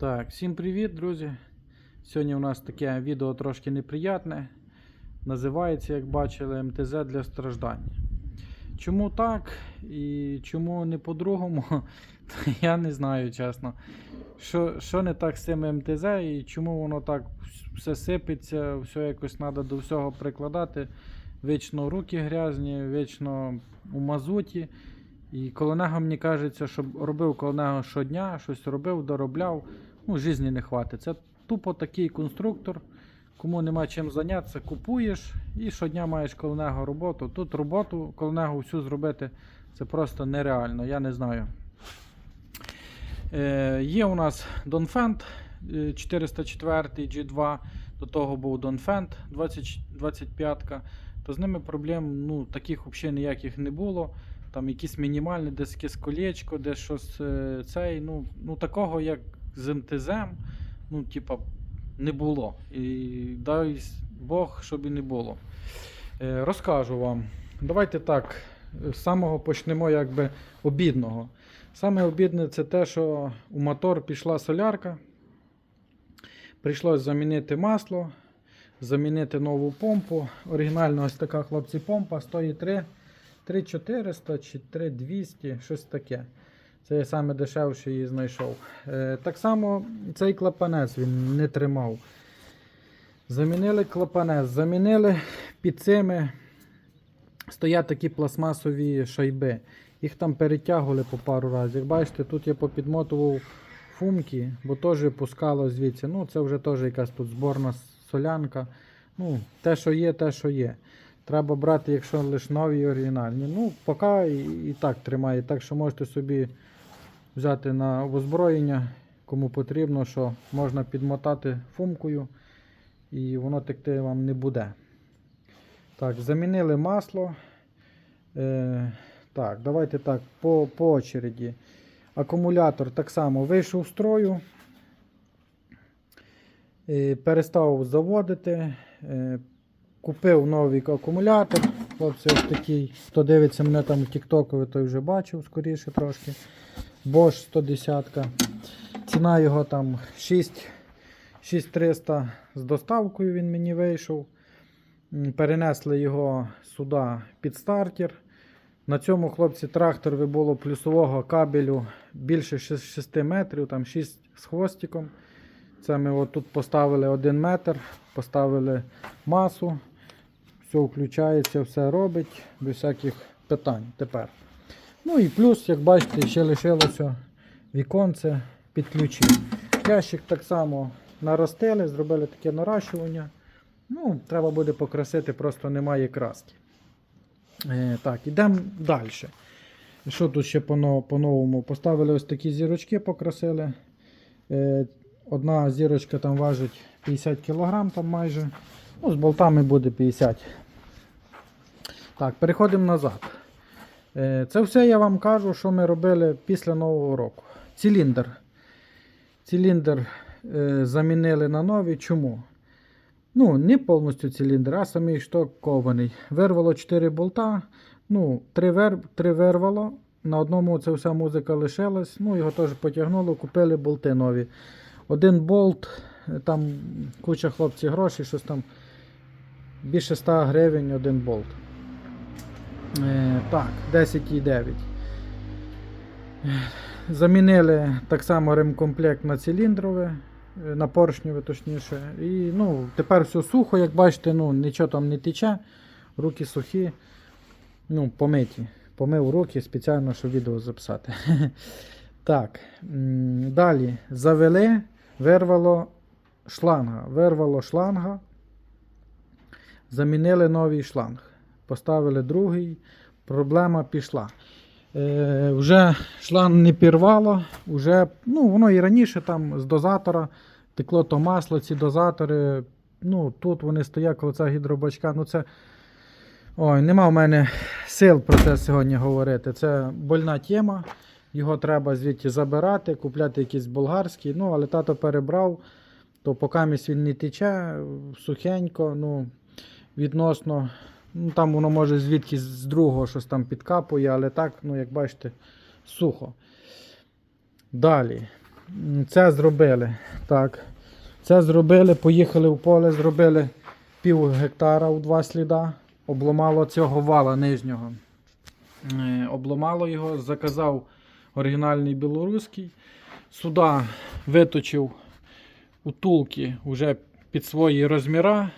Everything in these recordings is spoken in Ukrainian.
Так, всім привіт, друзі. Сьогодні у нас таке відео трошки неприятне. Називається, як бачили, МТЗ для страждань. Чому так і чому не по-другому, я не знаю, чесно. Що, що не так з цим МТЗ і чому воно так все сипеться, все якось треба до всього прикладати. Вічно руки грязні, вічно у мазуті. І коло нього, мені кажеться, щоб робив коло нього щодня, щось робив, доробляв. Ну, житті не хватить. Це тупо такий конструктор. Кому нема чим зайнятися, купуєш і щодня маєш коло роботу. Тут роботу коло нього всю зробити це просто нереально, я не знаю. Е, є у нас е, 404 G2, до того був 20, 25, то з ними проблем ну, таких взагалі ніяких не було. Там якісь мінімальні, десь якесь колечко, десь щось е, цей. Ну, ну такого, як з МТЗ, ну, типа, не було. І дай Бог, щоб і не було. Е, розкажу вам. Давайте так, з самого почнемо якби обідного. Саме обідне це те, що у мотор пішла солярка. Прийшлось замінити масло, замінити нову помпу. Оригінальна ось така хлопці помпа стоїть 3 3400 чи 3200, щось таке. Це я саме дешевше її знайшов. Е, так само цей клапанець він не тримав. Замінили клапанець, замінили під цими стоять такі пластмасові шайби. Їх там перетягували по пару разів. Як бачите, тут я попідмотував фумки, бо теж пускало звідси. Ну, це вже теж якась тут зборна солянка. Ну, те, що є, те, що є. Треба брати, якщо лише нові і оригінальні. Ну, поки і, і так тримає. Так що можете собі взяти на озброєння, кому потрібно, що можна підмотати фумкою і воно текти вам не буде. Так, замінили масло. Е, так, давайте так, по, по очереді. Акумулятор так само вийшов з строю. Е, перестав заводити. Е, купив новий акумулятор. Хлопці, ось такий. Хто дивиться мене там в Тіктоку, той вже бачив скоріше трошки. Bosch 110. Ціна його там 6 6300 з доставкою він мені вийшов. Перенесли його сюди під стартер. На цьому хлопці трактор було плюсового кабелю більше 6 метрів, там 6 з хвостиком. Це ми тут поставили 1 метр, поставили масу. Все включається, все робить, без всяких питань тепер. Ну і плюс, як бачите, ще лишилося віконце під ключі. Ящик так само наростили, зробили таке наращування. Ну, треба буде покрасити, просто немає краски. Е, так, ідемо далі. Що тут ще по- по-новому? Поставили ось такі зірочки, покрасили. Е, одна зірочка там важить 50 кг там майже. Ну, з болтами буде 50. Так, переходимо назад. Е, Це все я вам кажу, що ми робили після Нового року. Циліндр. Циліндр е, замінили на новий. Чому? Ну, не повністю циліндр, а самий шток кований. Вирвало 4 болта. Ну, 3, вер... 3 вирвало. На одному ця вся музика лишилась. Ну, його теж потягнуло, купили болти нові. Один болт, е, там куча хлопців грошей, щось там більше 100 гривень один болт. Е, так, 10,9. Е, Замінили так само ремкомплект на циліндрове, е, на поршневе точніше. І ну, тепер все сухо, як бачите, ну, нічого там не тече, руки сухі, ну, помиті. Помив руки спеціально, щоб відео записати. Так, далі завели, вирвало шланга. Вирвало шланга, замінили новий шланг. Поставили другий, проблема пішла. Е, вже шланг не пірвало, вже, ну, воно і раніше там з дозатора текло то масло, ці дозатори. Ну, тут вони стоять коло цього гідробачка. Ну, це... Ой, нема в мене сил про це сьогодні говорити. Це больна тема. Його треба звідти забирати, купляти якийсь болгарський. Ну, але тато перебрав, то поки він не тече, сухенько, ну, відносно. Ну, там воно може звідки з другого щось там підкапує, але так, ну, як бачите, сухо. Далі. Це зробили. Так. Це зробили, поїхали в поле, зробили пів гектара у два сліда. Обломало цього вала нижнього. Е, Обломало його, заказав оригінальний білоруський. Сюди виточив утулки вже під свої розміра.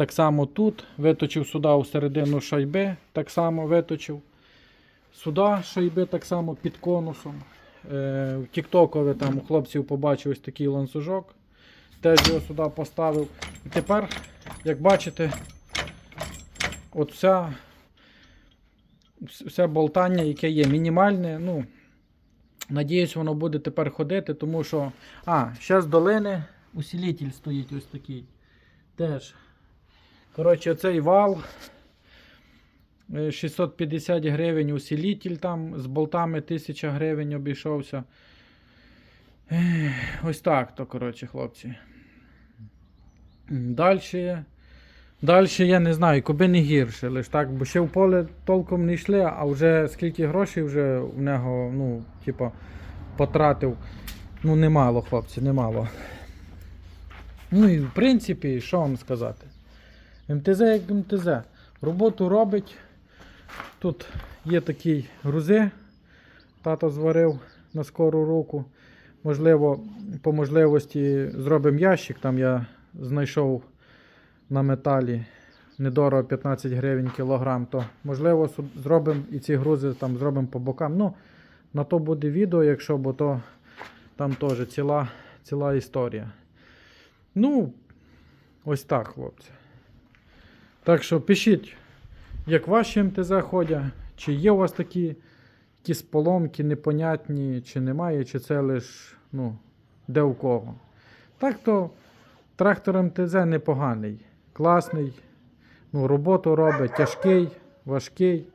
Так само тут виточив сюди у середину шайби, так само виточив. Сюди шайби так само під конусом. Е, в Тіктокові там у хлопців побачив ось такий ланцюжок. Теж його сюди поставив. І тепер, як бачите, от вся, вс- все болтання, яке є, мінімальне. Ну, надіюсь, воно буде тепер ходити, тому що. А, ще з долини усилитель стоїть ось такий. Теж. Коротше, цей вал. е, 650 гривень усилитель там з болтами 1000 гривень обійшовся. Ось так то, коротше, хлопці. Далі. Далі я не знаю, коби не гірше, лиш так, бо ще в поле толком не йшли, а вже скільки грошей вже в нього, ну, типа, потратив. Ну, немало, хлопці, немало. Ну і в принципі, що вам сказати? МТЗ як МТЗ. Роботу робить. Тут є такі грузи. Тато зварив на скору руку. Можливо, по можливості зробимо ящик. Там я знайшов на металі недорого 15 гривень кілограм. То можливо зробимо і ці грузи там зробимо по бокам. Ну, на то буде відео, якщо, бо то там теж ціла, ціла історія. Ну, ось так, хлопці. Так що пишіть, як ваші МТЗ ходять, чи є у вас такі якісь поломки непонятні, чи немає, чи це лише ну, де у кого. Так то трактор МТЗ непоганий, класний, ну, роботу робить, тяжкий, важкий.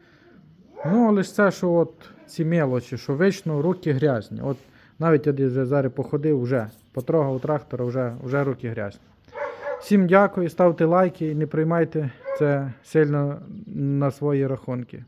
Ну, лише це, що от ці мелочі, що вічно руки грязні. От навіть я зараз походив, вже потрогав трактора, вже, вже руки грязні. Всім дякую, ставте лайки і не приймайте це сильно на свої рахунки.